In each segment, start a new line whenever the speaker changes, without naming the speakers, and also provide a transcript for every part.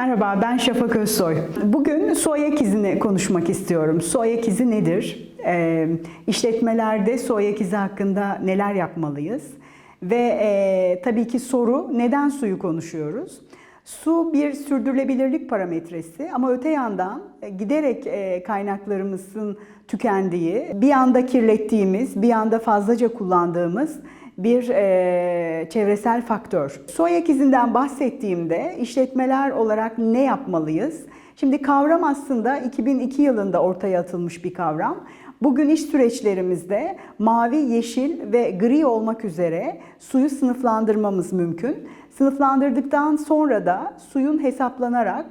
Merhaba, ben Şafak Özsoy. Bugün su ayak izini konuşmak istiyorum. Su ayak izi nedir? Ee, işletmelerde su ayak izi hakkında neler yapmalıyız? Ve e, tabii ki soru, neden suyu konuşuyoruz? Su bir sürdürülebilirlik parametresi ama öte yandan e, giderek e, kaynaklarımızın tükendiği, bir anda kirlettiğimiz, bir anda fazlaca kullandığımız bir e, çevresel faktör. Ayak izinden bahsettiğimde işletmeler olarak ne yapmalıyız? Şimdi kavram aslında 2002 yılında ortaya atılmış bir kavram. Bugün iş süreçlerimizde mavi, yeşil ve gri olmak üzere suyu sınıflandırmamız mümkün. Sınıflandırdıktan sonra da suyun hesaplanarak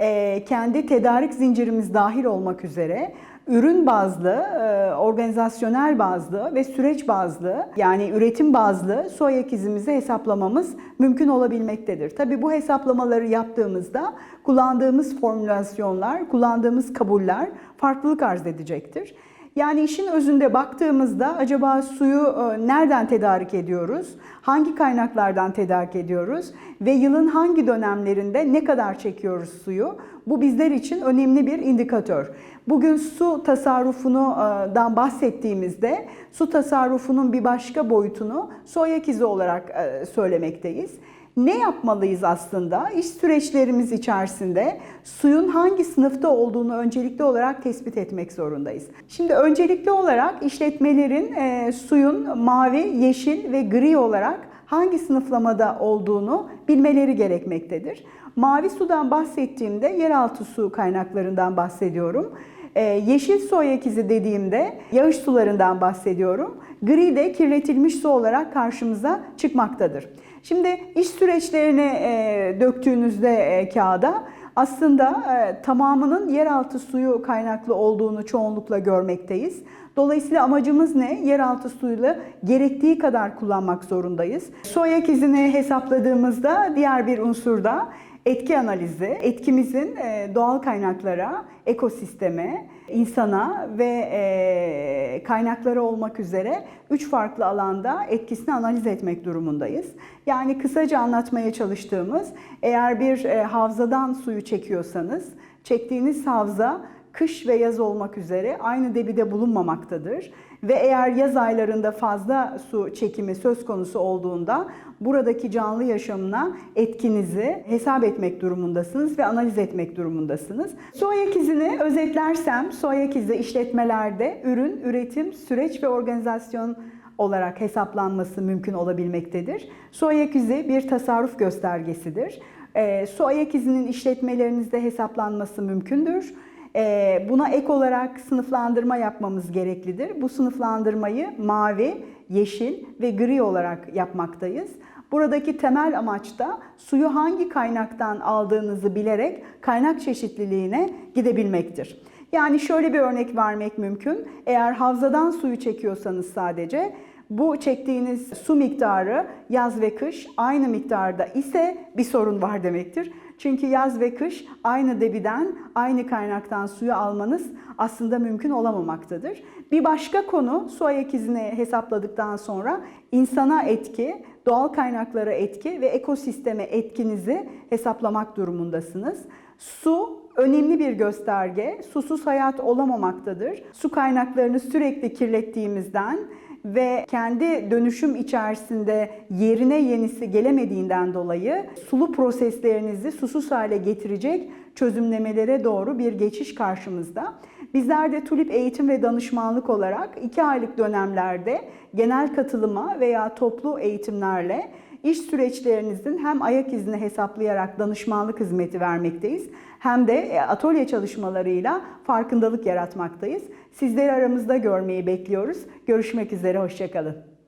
e, kendi tedarik zincirimiz dahil olmak üzere ürün bazlı, e, organizasyonel bazlı ve süreç bazlı yani üretim bazlı su ayak izimizi hesaplamamız mümkün olabilmektedir. Tabi bu hesaplamaları yaptığımızda kullandığımız formülasyonlar, kullandığımız kabuller farklılık arz edecektir. Yani işin özünde baktığımızda acaba suyu e, nereden tedarik ediyoruz? Hangi kaynaklardan tedarik ediyoruz? Ve yılın hangi dönemlerinde ne kadar çekiyoruz suyu? Bu bizler için önemli bir indikatör. Bugün su tasarrufundan bahsettiğimizde su tasarrufunun bir başka boyutunu su ayak izi olarak e, söylemekteyiz. Ne yapmalıyız aslında? İş süreçlerimiz içerisinde suyun hangi sınıfta olduğunu öncelikli olarak tespit etmek zorundayız. Şimdi öncelikli olarak işletmelerin e, suyun mavi, yeşil ve gri olarak hangi sınıflamada olduğunu bilmeleri gerekmektedir. Mavi sudan bahsettiğimde yeraltı su kaynaklarından bahsediyorum. Ee, yeşil su ayak izi dediğimde yağış sularından bahsediyorum. Gri de kirletilmiş su olarak karşımıza çıkmaktadır. Şimdi iş süreçlerini e, döktüğünüzde e, kağıda aslında e, tamamının yeraltı suyu kaynaklı olduğunu çoğunlukla görmekteyiz. Dolayısıyla amacımız ne? Yeraltı suyunu gerektiği kadar kullanmak zorundayız. Ayak izini hesapladığımızda diğer bir unsur da etki analizi. Etkimizin e, doğal kaynaklara, ekosisteme, insana ve e, kaynaklara olmak üzere üç farklı alanda etkisini analiz etmek durumundayız. Yani kısaca anlatmaya çalıştığımız eğer bir e, havzadan suyu çekiyorsanız çektiğiniz havza kış ve yaz olmak üzere aynı debide bulunmamaktadır. Ve eğer yaz aylarında fazla su çekimi söz konusu olduğunda buradaki canlı yaşamına etkinizi hesap etmek durumundasınız ve analiz etmek durumundasınız. Su ayak izini özetlersem, su ayak izi işletmelerde ürün, üretim, süreç ve organizasyon olarak hesaplanması mümkün olabilmektedir. Su ayak izi bir tasarruf göstergesidir. E, su ayak izinin işletmelerinizde hesaplanması mümkündür. Ee, buna ek olarak sınıflandırma yapmamız gereklidir. Bu sınıflandırmayı mavi, yeşil ve gri olarak yapmaktayız. Buradaki temel amaç da suyu hangi kaynaktan aldığınızı bilerek kaynak çeşitliliğine gidebilmektir. Yani şöyle bir örnek vermek mümkün. Eğer havzadan suyu çekiyorsanız sadece bu çektiğiniz su miktarı yaz ve kış aynı miktarda ise bir sorun var demektir. Çünkü yaz ve kış aynı debiden, aynı kaynaktan suyu almanız aslında mümkün olamamaktadır. Bir başka konu su ayak izini hesapladıktan sonra insana etki, doğal kaynaklara etki ve ekosisteme etkinizi hesaplamak durumundasınız. Su önemli bir gösterge. Susuz hayat olamamaktadır. Su kaynaklarını sürekli kirlettiğimizden ve kendi dönüşüm içerisinde yerine yenisi gelemediğinden dolayı sulu proseslerinizi susuz hale getirecek çözümlemelere doğru bir geçiş karşımızda. Bizler de Tulip Eğitim ve Danışmanlık olarak 2 aylık dönemlerde genel katılıma veya toplu eğitimlerle iş süreçlerinizin hem ayak izini hesaplayarak danışmanlık hizmeti vermekteyiz hem de e, atölye çalışmalarıyla farkındalık yaratmaktayız. Sizleri aramızda görmeyi bekliyoruz. Görüşmek üzere, hoşçakalın.